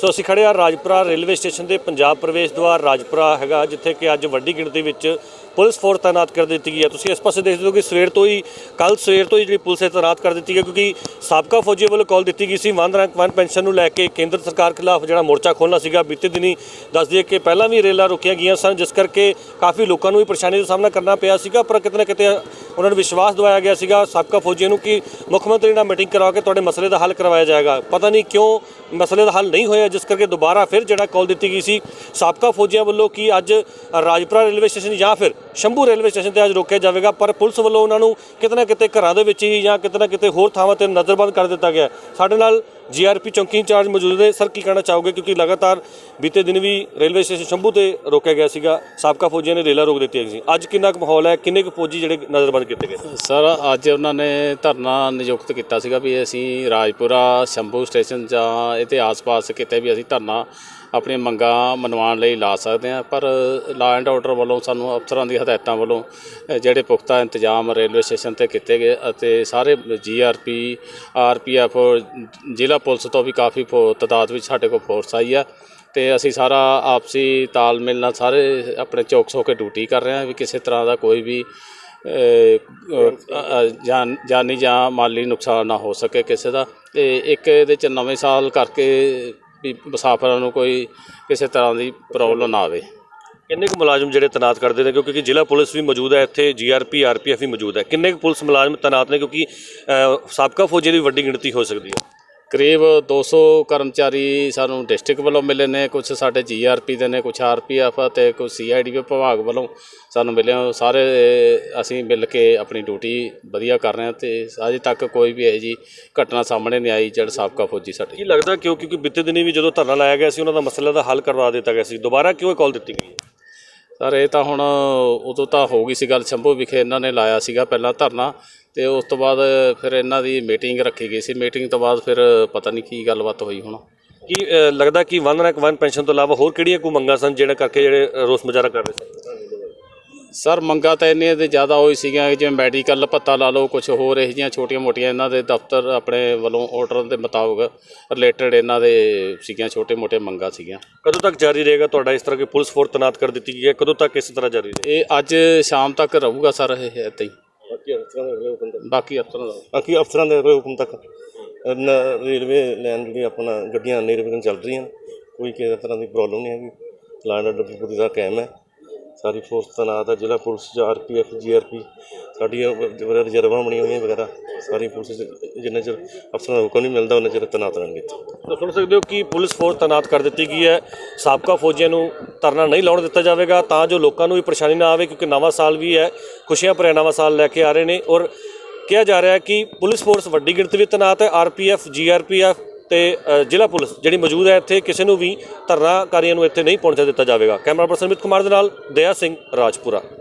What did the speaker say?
ਸੋ ਅਸੀਂ ਖੜੇ ਆ ਰਾਜਪੁਰਾ ਰੇਲਵੇ ਸਟੇਸ਼ਨ ਦੇ ਪੰਜਾਬ ਪ੍ਰਵੇਸ਼ ਦੁਆਰ ਰਾਜਪੁਰਾ ਹੈਗਾ, ਜਿੱਥੇ ਕਿ ਅੱਜ ਵੱਡੀ ਗਿਣਤੀ ਵਿੱਚ ਪੁਲਿਸ ਫੋਰਸ ਤਾਇਨਾਤ ਕਰ ਦਿੱਤੀ ਗਈ ਹੈ। ਤੁਸੀਂ ਇਸ ਪਾਸੇ ਦੇਖਦੇ ਹੋ ਕਿ ਸਵੇਰ ਤੋਂ ਹੀ ਕੱਲ ਸਵੇਰ ਤੋਂ ਹੀ ਜਿਹੜੀ ਪੁਲਿਸ ਹੈ ਤਾਇਨਾਤ ਕਰ ਦਿੱਤੀ ਗਈ ਕਿਉਂਕਿ ਸਾਬਕਾ ਫੌਜੀ ਵੱਲੋਂ ਕਾਲ ਦਿੱਤੀ ਗਈ ਸੀ ਵਨ ਰੈਂਕ ਵਨ ਪੈਨਸ਼ਨ ਨੂੰ ਲੈ ਕੇ। ਕੇਂਦਰ ਸਰਕਾਰ ਖਿਲਾਫ ਜਿਹੜਾ ਮੋਰਚਾ ਖੋਲ੍ਹਣਾ ਸੀਗਾ, ਬੀਤੇ ਦਿਨੀ ਦੱਸ ਦਈਏ ਕਿ ਪਹਿਲਾਂ ਵੀ ਰੇਲਾਂ ਰੁਕੀਆਂ ਗਈਆਂ ਸਨ, ਜਿਸ ਕਰਕੇ ਕਾਫੀ ਲੋਕਾਂ ਨੂੰ ਵੀ ਪਰੇਸ਼ਾਨੀ ਦਾ ਸਾਹਮਣਾ ਕਰਨਾ ਪਿਆ ਸੀਗਾ, ਪਰ ਕਿਤੇ ਨਾ ਕਿਤੇ ਉਹਨਾਂ ਨੂੰ ਵਿਸ਼ਵਾਸ ਦਿਵਾਇਆ ਗਿਆ ਸੀਗਾ ਸਾਬਕਾ ਫੌਜੀਆਂ ਨੂੰ ਕਿ ਮੁੱਖ ਮੰਤਰੀ ਨਾਲ ਮੀਟਿੰਗ ਕਰਵਾ ਕੇ ਤੁਹਾਡੇ ਮਸਲੇ ਦਾ ਹੱਲ ਕਰਵਾਇਆ ਜਾਏਗਾ। ਪਤਾ ਨਹੀਂ ਕਿਉਂ ਮਸਲੇ ਦਾ ਹੱਲ ਨਹੀਂ ਹੋਇਆ, ਜਿਸ ਕਰਕੇ ਦੁਬਾਰਾ ਫਿਰ ਜਿਹੜਾ ਕਾਲ ਦਿੱਤੀ ਗਈ ਸੀ ਸਾਬਕਾ ਫੌਜੀਆਂ ਵੱਲੋਂ ਕਿ ਅੱਜ ਰਾਜਪੁਰਾ ਰੇਲਵੇ ਸਟੇਸ਼ਨ ਜਾਂ ਫਿਰ ਸ਼ੰਭੂ ਰੇਲਵੇ ਸਟੇਸ਼ਨ ਤੇ ਅੱਜ ਰੋਕਿਆ ਜਾਵੇਗਾ, ਪਰ ਪੁਲਿਸ ਵੱਲੋਂ ਉਹਨਾਂ ਨੂੰ ਕਿਤੇ ਨਾ ਕਿਤੇ ਘਰਾਂ ਦੇ ਵਿੱਚ ਹੀ ਜਾਂ ਕਿਤੇ ਨਾ ਕਿਤੇ ਹੋਰ ਥਾਵਾਂ ਤੇ ਨਜ਼ਰਬੰਦ ਕਰ ਦਿੱਤਾ ਗਿਆ ਸਾਡੇ ਨਾਲ ਜੀਆਰਪੀ ਚੌਂਕੀ ਇੰਚਾਰਜ ਮੌਜੂਦ ਨੇ। ਸਰ, ਕੀ ਕਹਿਣਾ ਚਾਹੋਗੇ? ਕਿਉਂਕਿ ਲਗਾਤਾਰ ਬੀਤੇ ਦਿਨ ਵੀ ਰੇਲਵੇ ਸਟੇਸ਼ਨ ਸ਼ੰਭੂ ਤੇ ਰੋਕਿਆ ਗਿਆ ਸੀਗਾ। ਸਾਬਕਾ ਫੌਜੀਆਂ ਨੇ ਰੇਲਾਂ ਰੋਕ ਦਿੱਤੀਆਂ ਸੀ। ਅੱਜ ਕਿੰਨਾ ਕੁ ਮਾਹੌਲ ਹੈ? ਕਿੰਨੇ ਕੁ ਫੌਜੀ ਜਿਹੜੇ ਨਜ਼ਰਬੰਦ ਕੀਤੇ ਗਏ? ਸਰ, ਅੱਜ ਉਹਨਾਂ ਨੇ ਧਰਨਾ ਨਿਯੁਕਤ ਕੀਤਾ ਸੀਗਾ ਵੀ ਅਸੀਂ ਰਾਜਪੁਰਾ, ਸ਼ੰਭੂ ਸਟੇਸ਼ਨ ਜਾਂ ਇਹਦੇ ਆਸ-ਪਾਸ ਕਿਤੇ ਵੀ ਅਸੀਂ ਧਰਨਾ ਆਪਣੀਆਂ ਮੰਗਾਂ ਮਨਵਾਉਣ ਲਈ ਲਾ ਸਕਦੇ ਹਾਂ, ਪਰ ਲਾ ਐਂਡ ਆਰਡਰ ਵੱਲੋਂ ਸਾਨੂੰ ਅਫਸਰਾਂ ਦੀ ਹਦਾਇਤਾਂ ਵੱਲੋਂ ਜਿਹੜੇ ਪੁਖਤਾ ਇੰਤਜ਼ਾਮ ਰੇਲਵੇ ਸਟੇਸ਼ਨ ਤੇ ਕੀਤੇ ਗਏ ਅਤੇ ਸਾਰੇ ਜੀਆਰਪੀ ਆਰਪੀਐਫ ਜ਼ਿਲ੍ਹਾ ਪੁਲਿਸ ਤੋਂ ਵੀ ਕਾਫੀ ਫੋ- ਤਾਦਾਦ ਵਿੱਚ ਸਾਡੇ ਕੋਲ ਫੋਰਸ ਆਈ ਆ ਤੇ ਅਸੀਂ ਸਾਰਾ ਆਪਸੀ ਤਾਲਮੇਲ ਨਾਲ ਸਾਰੇ ਆਪਣੇ ਚੌਕਸ ਹੋ ਕੇ ਡਿਊਟੀ ਕਰ ਰਹੇ ਹਾਂ ਵੀ ਕਿਸੇ ਤਰ੍ਹਾਂ ਦਾ ਕੋਈ ਵੀ ਜਾਨੀ ਜਾਂ ਮਾਲੀ ਨੁਕਸਾਨ ਨਾ ਹੋ ਸਕੇ ਕਿਸੇ ਦਾ। ਤੇ ਇੱਕ ਇਹਦੇ ਚ ਨਵੇਂ ਸਾਲ ਕਰਕੇ ਵੀ ਮੁਸਾਫਰਾਂ ਨੂੰ ਕੋਈ ਕਿਸੇ ਤਰ੍ਹਾਂ ਦੀ ਪ੍ਰੋਬਲਮ ਨਾ ਆਵੇ। ਕਿੰਨੇ ਕੁ ਮੁਲਾਜ਼ਮ ਜਿਹੜੇ ਤਾਇਨਾਤ ਕਰਦੇ ਨੇ? ਕਿਉਂਕਿ ਜ਼ਿਲ੍ਹਾ ਪੁਲਿਸ ਵੀ ਮੌਜੂਦ ਹੈ ਇੱਥੇ ਜੀਆਰਪੀ ਆਰਪੀਐਫ ਵੀ ਮੌਜੂਦ ਹੈ। ਕਿੰਨੇ ਕੁ ਪੁਲਿਸ ਮੁਲਾਜ਼ਮ ਤਾਇਨਾਤ ਨੇ? ਕਿਉਂਕਿ ਅ, ਸਾਬਕਾ ਫੌਜੀਆਂ ਦੀ ਵੱਡੀ ਗਿਣਤੀ ਹੋ ਸਕਦੀ ਹੈ। ਕਰੀਬ 200 ਕਰਮਚਾਰੀ ਸਾਨੂੰ ਡਿਸਟ੍ਰਿਕਟ ਵੱਲੋਂ ਮਿਲੇ ਨੇ ਕੁਝ ਸਾਡੇ ਜੀਆਰਪੀ ਦੇ ਨੇ ਕੁਝ ਆਰਪੀਐਫ ਤੇ ਕੁਝ ਸੀਆਈਡੀ ਵਿਭਾਗ ਵੱਲੋਂ ਸਾਨੂੰ ਮਿਲੇ ਉਹ ਸਾਰੇ ਅਸੀਂ ਮਿਲ ਕੇ ਆਪਣੀ ਡਿਊਟੀ ਵਧੀਆ ਕਰ ਰਹੇ ਹਾਂ ਤੇ ਅਜੇ ਤੱਕ ਕੋਈ ਵੀ ਇਹੋ ਜੀ ਘਟਨਾ ਸਾਹਮਣੇ ਨਹੀਂ ਆਈ ਜਿਹੜਾ ਸਾਬਕਾ ਫੌਜੀ ਸਾਡੇ ਕੀ ਲੱਗਦਾ ਕਿਉਂ? ਕਿਉਂਕਿ ਬੀਤੇ ਦਿਨੀ ਵੀ ਜਦੋਂ ਧਰਨਾ ਲਾਇਆ ਗਿਆ ਸੀ, ਉਹਨਾਂ ਦਾ ਮਸਲੇ ਦਾ ਹੱਲ ਕਰਵਾ ਦਿੱਤਾ ਗਿਆ ਸੀ। ਦੁਬਾਰਾ ਕਿਉਂ ਕਾਲ ਦਿੱਤੀ ਗਈ? ਹੈ ਸਰ ਇਹ ਤਾਂ ਹੁਣ ਉਦੋਂ ਤਾਂ ਹੋ ਗਈ ਸੀ ਗੱਲ ਸ਼ੰਭੂ ਵਿਖੇ ਇਹਨਾਂ ਨੇ ਲਾਇਆ ਸੀਗਾ ਪਹਿਲਾਂ ਧਰਨਾ ਤੇ ਉਸ ਤੋਂ ਬਾਅਦ ਫਿਰ ਇਹਨਾਂ ਦੀ ਮੀਟਿੰਗ ਰੱਖੀ ਗਈ ਸੀ। ਮੀਟਿੰਗ ਤੋਂ ਬਾਅਦ ਫਿਰ ਪਤਾ ਨਹੀਂ ਕੀ ਗੱਲਬਾਤ ਹੋਈ ਹੁਣ। ਕੀ ਅ, ਲੱਗਦਾ ਕਿ ਵਨ ਰੈਂਕ ਵਨ ਪੈਨਸ਼ਨ ਤੋਂ ਇਲਾਵਾ ਹੋਰ ਕਿਹੜੀਆਂ ਕੋਈ ਮੰਗਾਂ ਸਨ ਜਿਹੜਾ ਕਰਕੇ ਜਿਹੜੇ ਅ, ਰੋਸ ਮੁਜ਼ਾਹਰਾ ਕਰ ਰਹੇ ਸਨ? ਸਰ ਮੰਗਾ ਤਾਂ ਇੰਨੀਆਂ ਦੇ ਜ਼ਿਆਦਾ ਹੋਈ ਸੀਗੀਆਂ ਜਿਵੇਂ ਮੈਡੀਕਲ ਭੱਤਾ ਲਾ ਲਓ ਕੁਝ ਹੋਰ ਇਹੋ ਜਿਹੀਆਂ ਛੋਟੀਆਂ-ਮੋਟੀਆਂ ਇਹਨਾਂ ਦੇ ਦਫ਼ਤਰ ਆਪਣੇ ਵੱਲੋਂ ਆਰਡਰ ਦੇ ਮੁਤਾਬਕ ਰਿਲੇਟਡ ਇਹਨਾਂ ਦੇ ਸੀਗੀਆਂ ਛੋਟੇ-ਮੋਟੇ ਮੰਗਾਂ ਸੀਗੀਆਂ। ਕਦੋਂ ਤੱਕ ਜਾਰੀ ਰਹੇਗਾ ਤੁਹਾਡਾ ਇਸ ਤਰ੍ਹਾਂ ਕਿ ਪੁਲਿਸ ਫੋਰਸ ਤਾਇਨਾਤ ਕਰ ਦਿੱਤੀ ਗਈ ਹੈ? ਕਦੋਂ ਤੱਕ ਇਸ ਤਰ੍ਹਾਂ ਜਾਰੀ ਰਹੇਗਾ? ਇਹ ਅੱਜ ਸ਼ਾਮ ਤੱਕ ਰਹੂਗਾ ਸਰ ਇਹ ਇੱਦਾਂ ਹੀ। ਬਾਕੀ ਅਫਸਰਾਂ ਦੇ ਅਗਲੇ ਹੁਕਮ ਤੱਕ? ਬਾਕੀ ਅਫਸਰਾਂ ਦਾ। ਬਾਕੀ ਅਫਸਰਾਂ ਦੇ ਅਗਲੇ ਹੁਕਮ ਤੱਕ। ਰੇਲਵੇ ਲਾਈਨ ਜਿਹੜੀ ਆਪਣਾ ਗੱਡੀਆਂ ਨਿਰਵਿਘਨ ਚੱਲ ਰਹੀਆਂ। ਕੋਈ ਕਿਸੇ ਤਰ੍ਹਾਂ ਦੀ ਪ੍ਰੋਬਲਮ ਨਹੀਂ ਹੈਗੀ। ਲਾਈਨ ਆਰਡਰ ਪੂਰੀ ਦਾ ਕਾਇਮ ਹੈ। ਸਾਰੀ ਫੋਰਸ ਤੈਨਾਤ ਹੈ ਜ਼ਿਲ੍ਹਾ ਪੁਲਿਸ ਆਰਪੀਐਫ ਜੀਆਰਪੀ ਸਾਡੀਆਂ ਰਿਜ਼ਰਵਾਂ ਬਣੀਆਂ ਹੋਈਆਂ ਵਗੈਰਾ, ਸਾਰੀ ਪੁਲਿਸ ਜਿੰਨਾ ਚਿਰ ਅਫਸਰਾਂ ਦਾ ਹੁਕਮ ਨਹੀਂ ਮਿਲਦਾ, ਉਹਨਾਂ ਚਿਰ ਤੈਨਾਤ ਰਹਿਣਗੇ ਇੱਥੇ। ਸੁਣ ਸਕਦੇ ਹੋ ਕਿ ਪੁਲਿਸ ਫੋਰਸ ਤੈਨਾਤ ਕਰ ਦਿੱਤੀ ਗਈ ਹੈ। ਸਾਬਕਾ ਫੌਜੀਆਂ ਨੂੰ ਧਰਨਾ ਨਹੀਂ ਲਾਉਣ ਦਿੱਤਾ ਜਾਵੇਗਾ, ਤਾਂ ਜੋ ਲੋਕਾਂ ਨੂੰ ਵੀ ਪਰੇਸ਼ਾਨੀ ਨਾ ਆਵੇ, ਕਿਉਂਕਿ ਨਵਾਂ ਸਾਲ ਵੀ ਹੈ, ਖੁਸ਼ੀਆਂ ਭਰਿਆ ਨਵਾਂ ਸਾਲ ਲੈ ਕੇ ਆ ਰਹੇ ਨੇ ਔਰ ਕਿਹਾ ਜਾ ਰਿਹਾ ਹੈ ਕਿ ਪੁਲਿਸ ਫੋਰਸ ਵੱਡੀ ਗਿਣਤੀ ਵਿੱਚ ਤੈਨਾਤ ਹੈ ਆਰਪੀਐਫ ਜੀਆਰਪੀਐਫ ਤੇ ਜ਼ਿਲ੍ਹਾ ਪੁਲਿਸ ਜਿਹੜੀ ਮੌਜੂਦ ਹੈ ਇੱਥੇ ਕਿਸੇ ਨੂੰ ਵੀ ਧਰਨਾਕਾਰੀਆਂ ਨੂੰ ਇੱਥੇ ਨਹੀਂ ਪਹੁੰਚਣ ਦਿੱਤਾ ਜਾਵੇਗਾ। ਕੈਮਰਾ ਪਰਸਨ ਅਮਿਤ ਕੁਮਾਰ ਦੇ ਨਾਲ ਦਇਆ ਸਿੰਘ ਰਾਜਪੁਰਾ।